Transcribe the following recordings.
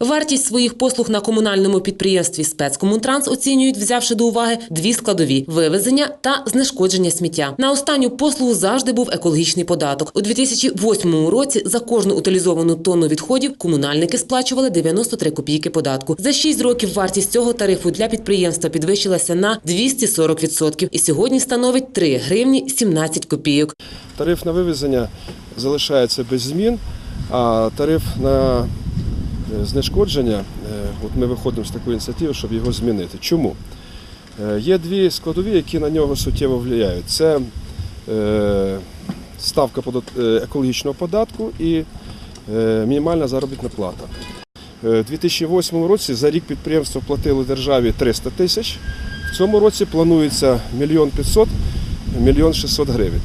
Вартість своїх послуг на комунальному підприємстві спецкомунтранс оцінюють, взявши до уваги дві складові: вивезення та знешкодження сміття. На останню послугу завжди був екологічний податок. У 2008 році за кожну утилізовану тонну відходів комунальники сплачували 93 копійки податку. За 6 років вартість цього тарифу для підприємства підвищилася на 240% і сьогодні становить 3 гривні 17 копійок. Тариф на вивезення залишається без змін, а тариф на знешкодження, е, от ми виходимо з такої ініціативи, щоб його змінити. Чому? Е, Є дві складові, які на нього суттєво впливають. Це е, ставка е, екологічного податку і е, мінімальна заробітна плата. Е, У 2008 році за рік підприємство платило державі 300 тисяч. В цьому році планується мільйон 500, мільйон 600 гривень.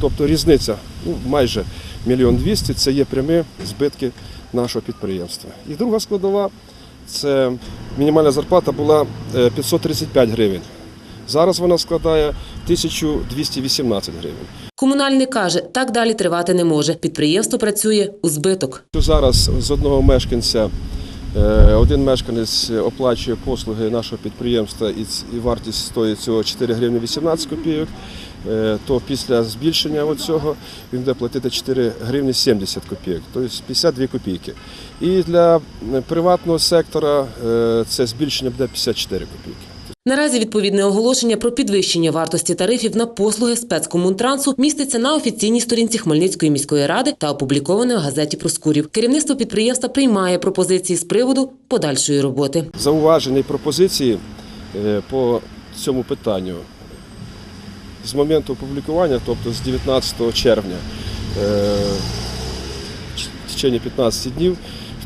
Тобто різниця ну, майже мільйон 200 – це є прямі збитки нашого підприємства. І друга складова це мінімальна зарплата була е, 535 гривень. Зараз вона складає 1218 гривень. Комунальник каже, так далі тривати не може. Підприємство працює у збиток. Зараз з одного мешканця е, один мешканець оплачує послуги нашого підприємства і вартість стоїть цього 4 гривні 18 копійок. е, То після збільшення цього він буде платити 4 гривні 70 копійок, тобто 52 копійки. І для е, приватного сектора е, це збільшення буде 54 копійки. Наразі відповідне оголошення про підвищення вартості тарифів на послуги спецкомунтрансу міститься на офіційній сторінці Хмельницької міської ради та опубліковане в газеті Проскурів. Керівництво підприємства приймає пропозиції з приводу подальшої роботи. зауваження і пропозиції е, по цьому питанню з моменту опублікування, тобто з 19 червня, е, в течение 15 днів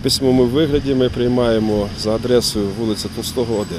в письмовому вигляді ми приймаємо за адресою вулиця Толстого 1.